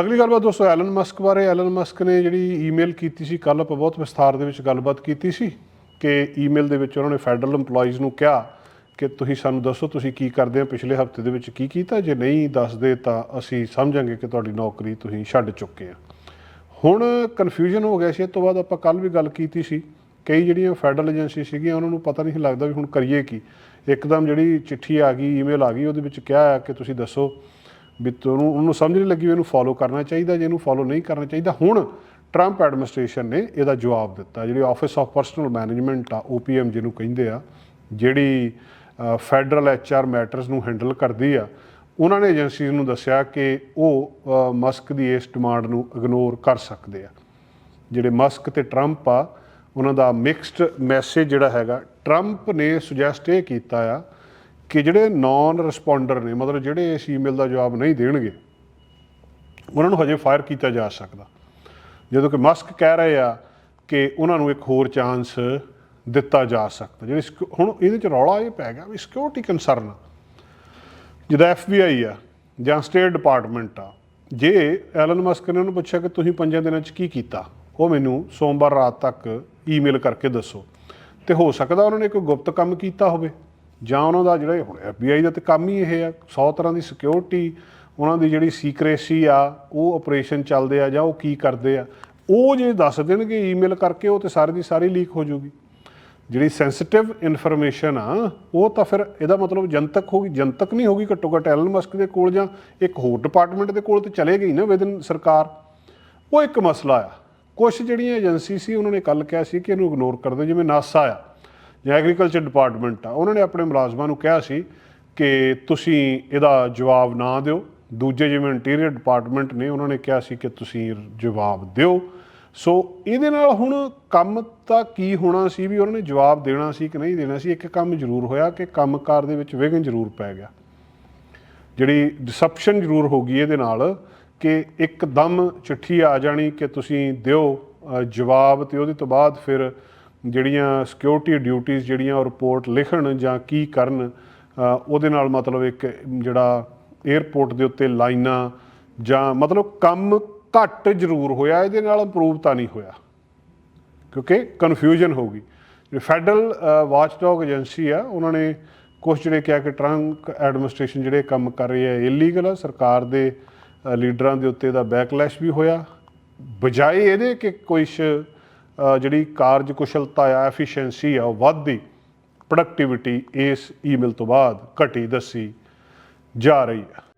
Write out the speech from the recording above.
ਅਗਲੀ ਗੱਲਬਾਤ ਦੋਸਤੋ ਐਲਨ ਮਸਕ ਬਾਰੇ। ਐਲਨ ਮਸਕ ਨੇ ਜਿਹੜੀ ਈਮੇਲ ਕੀਤੀ ਸੀ ਕੱਲ ਆਪਾਂ ਬਹੁਤ ਵਿਸਥਾਰ ਦੇ ਵਿੱਚ ਗੱਲਬਾਤ ਕੀਤੀ ਸੀ ਕਿ ਈਮੇਲ ਦੇ ਵਿੱਚ ਉਹਨਾਂ ਨੇ ਫੈਡਰਲ EMPLOYEES ਨੂੰ ਕਿਹਾ ਕਿ ਤੁਸੀਂ ਸਾਨੂੰ ਦੱਸੋ, ਤੁਸੀਂ ਕੀ ਕਰਦੇ ਹੋ, ਪਿਛਲੇ ਹਫ਼ਤੇ ਦੇ ਵਿੱਚ ਕੀ ਕੀਤਾ, ਜੇ ਨਹੀਂ ਦੱਸਦੇ ਤਾਂ ਅਸੀਂ ਸਮਝਾਂਗੇ ਕਿ ਤੁਹਾਡੀ ਨੌਕਰੀ ਤੁਸੀਂ ਛੱਡ ਚੁੱਕੇ ਆ ਹੁਣ ਕਨਫਿਊਜ਼ਨ ਹੋ ਗਿਆ ਸੀ ਇਸ ਤੋਂ ਬਾਅਦ ਆਪਾਂ ਕੱਲ ਵੀ ਗੱਲ ਕੀਤੀ ਸੀ। ਕਈ ਜਿਹੜੀਆਂ ਫੈਡਰਲ ਏਜੰਸੀ ਸੀਗੀਆਂ, ਉਹਨਾਂ ਨੂੰ ਪਤਾ ਨਹੀਂ ਲੱਗਦਾ ਵੀ ਹੁਣ ਕਰੀਏ ਕੀ। ਇੱਕਦਮ ਜਿਹੜੀ ਚਿੱਠੀ ਆ ਗਈ ਈਮੇਲ ਆ ਗਈ, ਉਹਦੇ ਵਿੱਚ ਕਿਹਾ ਆ ਕਿ ਤੁਸੀਂ ਦੱਸੋ ਵੀ ਤੁਹਾਨੂੰ, ਉਹਨੂੰ ਸਮਝ ਨਹੀਂ ਲੱਗੀ ਵੀ ਇਹਨੂੰ ਫੋਲੋ ਕਰਨਾ ਚਾਹੀਦਾ, ਜੇ ਇਹਨੂੰ ਫੋਲੋ ਨਹੀਂ ਕਰਨਾ ਚਾਹੀਦਾ, ਹੁਣ ਟਰੰਪ ਐਡਮਿਨਿਸਟ੍ਰੇਸ਼ਨ ਨੇ ਇਹਦਾ ਜਵਾਬ ਦਿੱਤਾ। ਜਿਹੜੀ ਆਫਿਸ ਆਫ ਪਰਸਨਲ ਮੈਨੇਜਮੈਂਟ ਆ OPM ਜਿਹਨੂੰ ਕਹਿੰਦੇ ਆ, ਜਿਹੜੀ ਫੈਡਰਲ ਐਚਆਰ ਮੈਟਰਸ ਨੂੰ ਹੈਂਡਲ ਕਰਦੀ ਆ, ਉਹਨਾਂ ਨੇ ਏਜੰਸੀਜ਼ ਨੂੰ ਦੱਸਿਆ ਕਿ ਉਹ ਮਸਕ ਦੀ ਇਸ ਡਿਮਾਂਡ ਨੂੰ ਇਗਨੋਰ ਕਰ ਸਕਦੇ ਆ। ਜਿਹੜੇ ਮਸਕ ਤੇ ਟਰੰਪ ਆ, ਉਹਨਾਂ ਦਾ ਮਿਕਸਡ ਮੈਸੇਜ ਜਿਹੜਾ ਹੈਗਾ ਟਰੰਪ ਨੇ ਸੁਜੈਸਟ ਇਹ ਕੀਤਾ ਆ ਕਿ ਜਿਹੜੇ ਨਾਨ ਰਿਸਪੌਂਡਰ ਨੇ, ਮਤਲਬ ਜਿਹੜੇ ਇਸ ਈਮੇਲ ਦਾ ਜਵਾਬ ਨਹੀਂ ਦੇਣਗੇ, ਉਹਨਾਂ ਨੂੰ ਹਜੇ ਫਾਇਰ ਕੀਤਾ ਜਾ ਸਕਦਾ। ਜਦੋਂ ਕਿ ਮਸਕ ਕਹਿ ਰਹੇ ਆ ਕਿ ਉਹਨਾਂ ਨੂੰ ਇੱਕ ਹੋਰ ਚਾਂਸ ਦਿੱਤਾ ਜਾ ਸਕਦਾ। ਜਿਹੜੀ ਸਿਕਿਉ- ਹੁਣ ਇਹਦੇ ਚ ਰੌਲਾ ਇਹ ਪੈ ਗਿਆ ਵੀ ਸਿਕਿਉਰਿਟੀ ਕੰਸਰਨ ਜਿਹਦਾ FBI ਆ, ਜਾਂ ਸਟੇਟ ਡਿਪਾਰਟਮੈਂਟ ਆ, ਜੇ ਐਲਨ ਮਸਕ ਨੇ ਉਹਨੂੰ ਪੁੱਛਿਆ ਕਿ ਤੁਸੀਂ ਪੰਜਾਂ ਦਿਨਾਂ 'ਚ ਕੀ ਕੀਤਾ, ਉਹ ਮੈਨੂੰ ਸੋਮਵਾਰ ਰਾਤ ਤੱਕ ਈਮੇਲ ਕਰਕੇ ਦੱਸੋ। ਤੇ ਹੋ ਸਕਦਾ ਉਹਨਾਂ ਨੇ ਕੋਈ ਗੁਪਤ ਕੰਮ ਕੀਤਾ ਹੋਵੇ। ਜਾਂ ਉਹਨਾਂ ਦਾ ਜਿਹੜਾ ਇਹ ਹੁਣ FBI ਦਾ ਤੇ ਕੰਮ ਹੀ ਇਹ ਆ 100 ਤਰ੍ਹਾਂ ਦੀ ਸਿਕਿਉਰਿਟੀ ਉਹਨਾਂ ਦੀ ਜਿਹੜੀ ਸੀਕ੍ਰੇਸੀ ਆ, ਉਹ ਆਪਰੇਸ਼ਨ ਚੱਲਦੇ ਆ ਜਾਂ ਉਹ ਕੀ ਕਰਦੇ ਆ, ਉਹ ਜੇ ਦੱਸ ਦੇਣਗੇ ਈਮੇਲ ਕਰਕੇ, ਉਹ ਤੇ ਸਾਰੀ ਦੀ ਸਾਰੀ ਲੀਕ ਹੋ ਜਾਊਗੀ। ਜਿਹੜੀ ਸੈਂਸਿਟਿਵ ਇਨਫੋਰਮੇਸ਼ਨ ਆ, ਉਹ ਤਾਂ ਫਿਰ ਇਹਦਾ ਮਤਲਬ ਜਨਤਕ ਹੋਗੀ ਜਨਤਕ ਨਹੀਂ ਹੋਗੀ ਘੱਟੋ ਘੱਟ ਐਲਨ ਮਸਕ ਦੇ ਕੋਲ ਜਾਂ ਇੱਕ ਹੋਰ ਡਿਪਾਰਟਮੈਂਟ ਦੇ ਕੋਲ ਤੇ ਚਲੇ ਗਈ ਨਾ ਵਿਦਨ ਸਰਕਾਰ। ਉਹ ਇੱਕ ਮਸਲਾ ਆ। ਕੁਝ ਜਿਹੜੀਆਂ ਏਜੰਸੀ ਸੀ, ਉਹਨਾਂ ਨੇ ਕੱਲ ਕਿਹਾ ਸੀ ਕਿ ਇਹਨੂੰ ਇਗਨੋਰ ਕਰ ਦਿਓ, ਜਿਵੇਂ ਨਾਸਾ ਆ। ਜਾਂ ਐਗਰੀਕਲਚਰ ਡਿਪਾਰਟਮੈਂਟ ਆ, ਉਹਨਾਂ ਨੇ ਆਪਣੇ ਮੁਲਾਜ਼ਮਾਂ ਨੂੰ ਕਿਹਾ ਸੀ ਕਿ ਤੁਸੀਂ ਇਹਦਾ ਜਵਾਬ ਨਾ ਦਿਓ। ਦੂਜੇ ਜਿਵੇਂ ਇੰਟੀਰੀਅਰ ਡਿਪਾਰਟਮੈਂਟ ਨੇ, ਉਹਨਾਂ ਨੇ ਕਿਹਾ ਸੀ ਕਿ ਤੁਸੀਂ ਜਵਾਬ ਦਿਓ। ਸੋ ਇਹਦੇ ਨਾਲ ਹੁਣ ਕੰਮ ਤਾਂ ਕੀ ਹੋਣਾ ਸੀ ਵੀ ਉਹਨਾਂ ਨੇ ਜਵਾਬ ਦੇਣਾ ਸੀ ਕਿ ਨਹੀਂ ਦੇਣਾ ਸੀ, ਇੱਕ ਕੰਮ ਜ਼ਰੂਰ ਹੋਇਆ ਕਿ ਕੰਮਕਾਰ ਦੇ ਵਿੱਚ ਵਿਘਨ ਜ਼ਰੂਰ ਪੈ ਗਿਆ। ਜਿਹੜੀ ਡਿਸਪਸ਼ਨ ਜ਼ਰੂਰ ਹੋ ਗਈ ਇਹਦੇ ਨਾਲ ਕਿ ਇੱਕਦਮ ਚਿੱਠੀ ਆ ਜਾਣੀ ਕਿ ਤੁਸੀਂ ਦਿਓ ਜਵਾਬ ਤੇ ਉਹਦੇ ਤੋਂ ਬਾਅਦ ਫਿਰ ਜਿਹੜੀਆਂ ਸਿਕਿਉਰਿਟੀ ਡਿਊਟੀਆਂ ਜਿਹੜੀਆਂ ਉਹ ਰਿਪੋਰਟ ਲਿਖਣ ਜਾਂ ਕੀ ਕਰਨ ਉਹਦੇ ਨਾਲ ਮਤਲਬ ਇੱਕ ਜਿਹੜਾ 에ਅਰਪੋਰਟ ਦੇ ਉੱਤੇ ਲਾਈਨਾਂ ਜਾਂ ਮਤਲਬ ਕੰਮ ਘੱਟ ਜ਼ਰੂਰ ਹੋਇਆ, ਇਹਦੇ ਨਾਲ ਇੰਪਰੂਵ ਤਾਂ ਨਹੀਂ ਹੋਇਆ। ਕਿਉਂਕਿ ਕਨਫਿਊਜ਼ਨ ਹੋ ਗਈ। ਜਿਹੜੀ ਫੈਡਰਲ ਵਾਚਡੌਗ ਏਜੰਸੀ ਆ, ਉਹਨਾਂ ਨੇ ਕੁਝ ਜਿਹੜੇ ਕਿਹਾ ਕਿ ਟਰੰਕ ਐਡਮਿਨਿਸਟ੍ਰੇਸ਼ਨ ਜਿਹੜੇ ਕੰਮ ਕਰ ਰਹੀ ਹੈ ਇਲੀਗਲ ਆ, ਸਰਕਾਰ ਦੇ ਲੀਡਰਾਂ ਦੇ ਉੱਤੇ ਦਾ ਬੈਕਲੈਸ਼ ਵੀ ਹੋਇਆ। ਬਜਾਏ ਇਹਦੇ ਕਿ ਕੋਈ ਸ਼- ਅ, ਜਿਹੜੀ ਕਾਰਜਕੁਸ਼ਲਤਾ ਆ ਐਫੀਸ਼ੀਐਂਸੀ ਆ ਉਹ ਵੱਧਦੀ। ਪ੍ਰੋਡਕਟਿਵਿਟੀ ਇਸ ਈਮੇਲ ਤੋਂ ਬਾਅਦ ਘਟੀ ਦੱਸੀ ਜਾ ਰਹੀ ਹੈ।